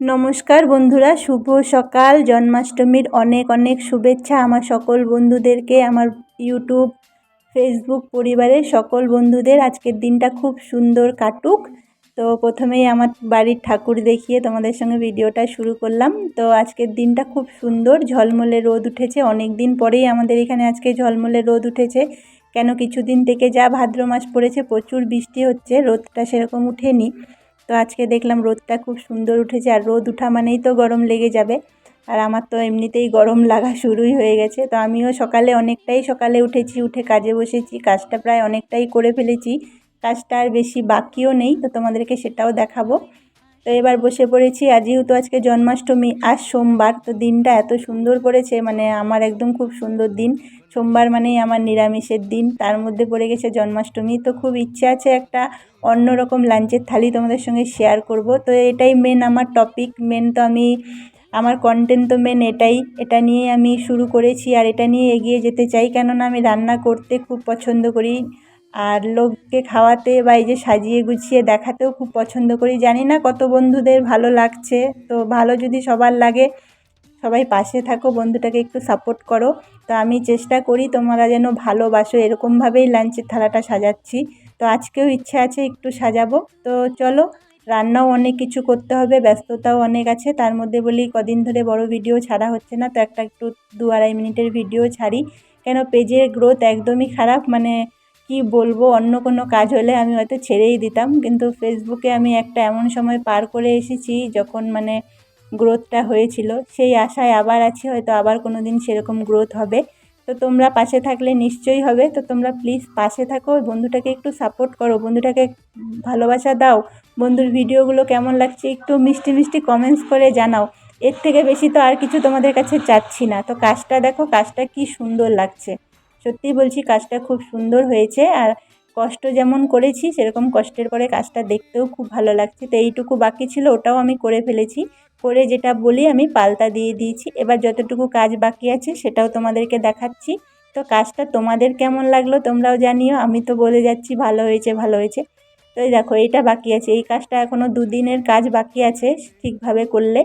নমস্কার বন্ধুরা, শুভ সকাল। জন্মাষ্টমীর অনেক অনেক শুভেচ্ছা আমার সকল বন্ধুদেরকে, আমার ইউটিউব, ফেসবুক পরিবারের সকল বন্ধুদের। আজকের দিনটা খুব সুন্দর কাটুক। তো প্রথমেই আমার বাড়ির ঠাকুর দেখিয়ে তোমাদের সঙ্গে ভিডিওটা শুরু করলাম। তো আজকের দিনটা খুব সুন্দর, ঝলমলে রোদ উঠেছে। অনেক দিন পরেই আমাদের এখানে আজকে ঝলমলে রোদ উঠেছে। কেন কিছুদিন থেকে যা ভাদ্র মাস পড়েছে, প্রচুর বৃষ্টি হচ্ছে, রোদটা সেরকম উঠেনি। তো আজকে দেখলাম রোদটা খুব সুন্দর উঠেছে আর রোদ উঠা মানেই তো গরম লেগে যাবে। আর আমার তো এমনিতেই গরম লাগা শুরুই হয়ে গেছে। তো আমিও সকালে অনেকটাই সকালে উঠেছি, উঠে কাজে বসেছি। কাজটা প্রায় অনেকটাই করে ফেলেছি। কাজটা আর বেশি বাকিও নেই। তো তোমাদেরকে সেটাও দেখাবো। তো এবার বসে পড়েছি। আজ যেহেতু আজকে জন্মাষ্টমী আজ সোমবার, তো দিনটা এত সুন্দর পড়েছে মানে আমার একদম খুব সুন্দর দিন। সোমবার মানেই আমার নিরামিষের দিন, তার মধ্যে পড়ে গেছে জন্মাষ্টমী। তো খুব ইচ্ছে আছে একটা অন্যরকম লাঞ্চের থালি তোমাদের সঙ্গে শেয়ার করব। তো এটাই মেন আমার টপিক মেন তো আমি, আমার কন্টেন্ট তো মেন এটাই। এটা নিয়ে আমি শুরু করেছি আর এটা নিয়ে এগিয়ে যেতে চাই। কেননা আমি রান্না করতে খুব পছন্দ করি। আর লোককে খাওয়াতে বা এই যে সাজিয়ে গুছিয়ে দেখাতেও খুব পছন্দ করি। জানি না কত বন্ধুদের ভালো লাগছে। তো ভালো যদি সবার লাগে, সবাই পাশে থাকো, বন্ধুটাকে একটু সাপোর্ট করো। তো আমি চেষ্টা করি তোমরা যেন ভালোবাসো, এরকমভাবেই লাঞ্চের থালাটা সাজাচ্ছি। তো আজকেও ইচ্ছা আছে একটু সাজাবো। তো চলো, রান্নাও অনেক কিছু করতে হবে, ব্যস্ততাও অনেক আছে। তার মধ্যে বলি, কদিন ধরে বড় ভিডিও ছাড়া হচ্ছে না। তো একটা একটু দু আড়াই মিনিটের ভিডিও ছাড়ি। কেন পেজের গ্রোথ একদমই খারাপ। মানে কি বলব, অন্য কোনো কাজ হলে আমি হয়তো ছেড়েই দিতাম। কিন্তু ফেসবুকে আমি একটা এমন সময় পার করে এসেছি যখন মানে গ্রোথটা হয়েছিল। সেই আশায় আবার আছি, হয়তো আবার কোনো দিন সেরকম গ্রোথ হবে। তো তোমরা পাশে থাকলে নিশ্চয়ই হবে। তো তোমরা প্লিজ পাশে থাকো। বন্ধুটাকে একটু সাপোর্ট করো। বন্ধুটাকে ভালোবাসা দাও। বন্ধুর ভিডিওগুলো কেমন লাগছে একটু মিষ্টি মিষ্টি কমেন্টস করে জানাও। এর থেকে বেশি তো আর কিছু তোমাদের কাছে চাচ্ছি না। তো কাজটা দেখো, কাজটা কি সুন্দর লাগছে। সত্যিই বলছি কাজটা খুব সুন্দর হয়েছে আর কষ্ট যেমন করেছি, সেরকম কষ্টের পরে কাজটা দেখতেও খুব ভালো লাগছে। তো এইটুকু বাকি ছিল, ওটাও আমি করে ফেলেছি। করে যেটা বলি আমি পাল্টা দিয়ে দিয়েছি। এবার যতটুকু কাজ বাকি আছে, সেটাও তোমাদেরকে দেখাচ্ছি। তো কাজটা তোমাদের কেমন লাগল তোমরাও জানিও, আমি তো বলে যাচ্ছি ভালো হয়েছে ভালো হয়েছে। তো দেখো, এইটা বাকি আছে। এই কাজটা এখনও দুদিনের কাজ বাকি আছে ঠিকভাবে করলে।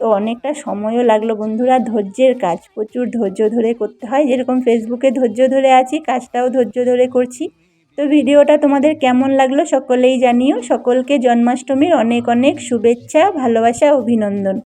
তো অনেকটা সময়ও লাগল। বন্ধুরা, ধৈর্যের কাজ। প্রচুর ধৈর্য ধরে করতে হয়। যেরকম ফেসবুকে ধৈর্য ধরে আছি, কাজটাও ধৈর্য ধরে করছি। তো ভিডিওটা তোমাদের কেমন লাগল সকলেই জানিও। সকলকে জন্মাষ্টমীর অনেক অনেক শুভেচ্ছা, ভালোবাসা, অভিনন্দন।